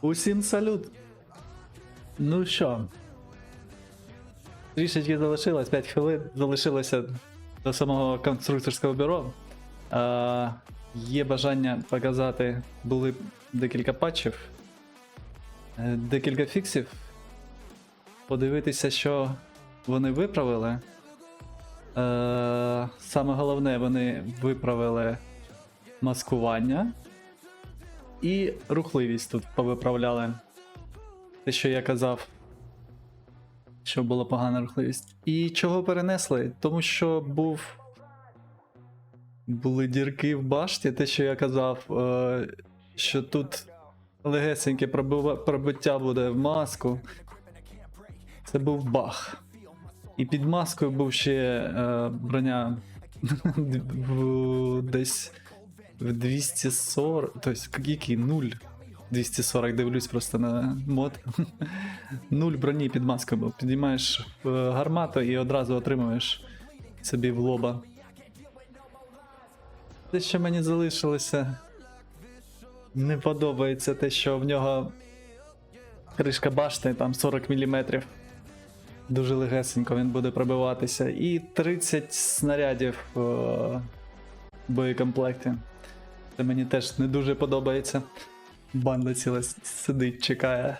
Усім салют. Ну що? Трішечки залишилось, 5 хвилин залишилося до самого конструкторського бюро. А, є бажання показати, були декілька патчів, е, декілька фіксів. Подивитися, що вони виправили. Е, саме головне, вони виправили маскування і рухливість тут повиправляли. Те, що я казав, що була погана рухливість. І чого перенесли? Тому що був. Були дірки в башті, те, що я казав, е, що тут легесеньке пробиття буде в маску. Це був баг. І під маскою був ще е, броня десь в 240, тобто який 0. 240, дивлюсь просто на мод. Нуль броні під маскою був. Підіймаєш е, гармату і одразу отримуєш собі в лоба. Те, що мені залишилося. Не подобається те, що в нього кришка башти там 40 мм. Дуже легесенько він буде пробиватися. І 30 снарядів е, в боєкомплекті. Це мені теж не дуже подобається. Банда ціла сидить, чекає.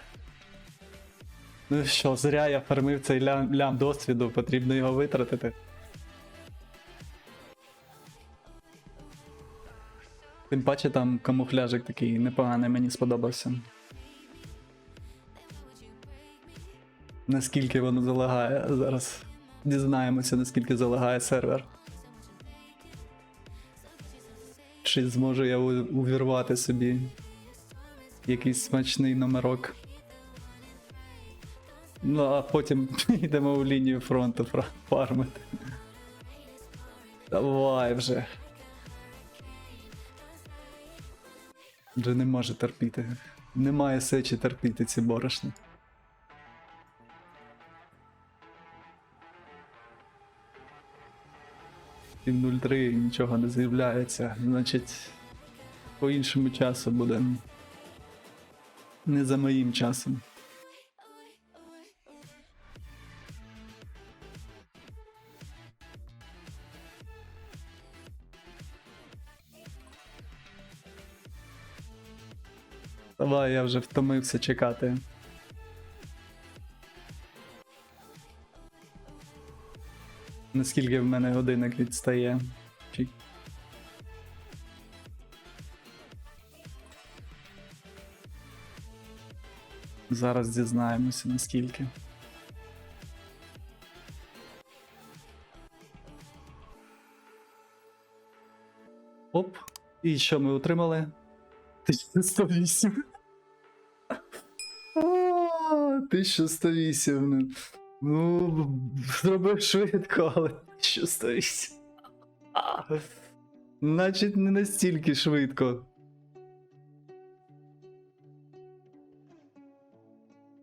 Ну що, зря я фармив цей лям, лям досвіду, потрібно його витратити. Тим паче там камуфляжик такий непоганий, мені сподобався. Наскільки воно залагає зараз. Дізнаємося, наскільки залагає сервер. Чи зможу я увірвати собі якийсь смачний номерок. Ну, а потім йдемо в лінію фронту фармити. Давай вже. Вже не може терпіти. Немає сечі терпіти ці борошни. І в 03 нічого не з'являється. Значить, по іншому часу буде. Не за моїм часом. Давай, я вже втомився чекати. Наскільки в мене годинник відстає? Зараз дізнаємося наскільки. Оп. І що ми отримали? 1108. А, 1108. Ну, зробив швидко, але 1108. А, Значить, не настільки швидко.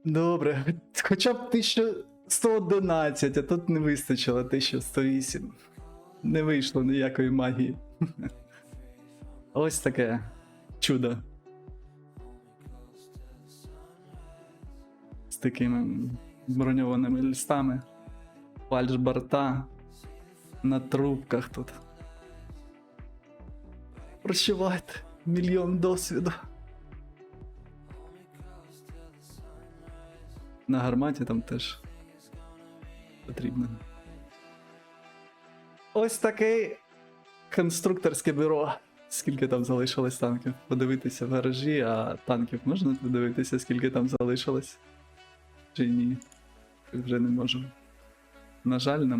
Добре, хоча б 1111, а тут не вистачило 1108. Не вийшло ніякої магії. Ось таке чудо. З такими броньованими листами. Фальшборта на трубках тут. Прощавайте, мільйон досвіду. На гарматі там теж потрібно. Ось таке конструкторське бюро. Скільки там залишилось танків? Подивитися в гаражі, а танків можна подивитися, скільки там залишилось? Чи ні? Вже не можемо. На жаль, не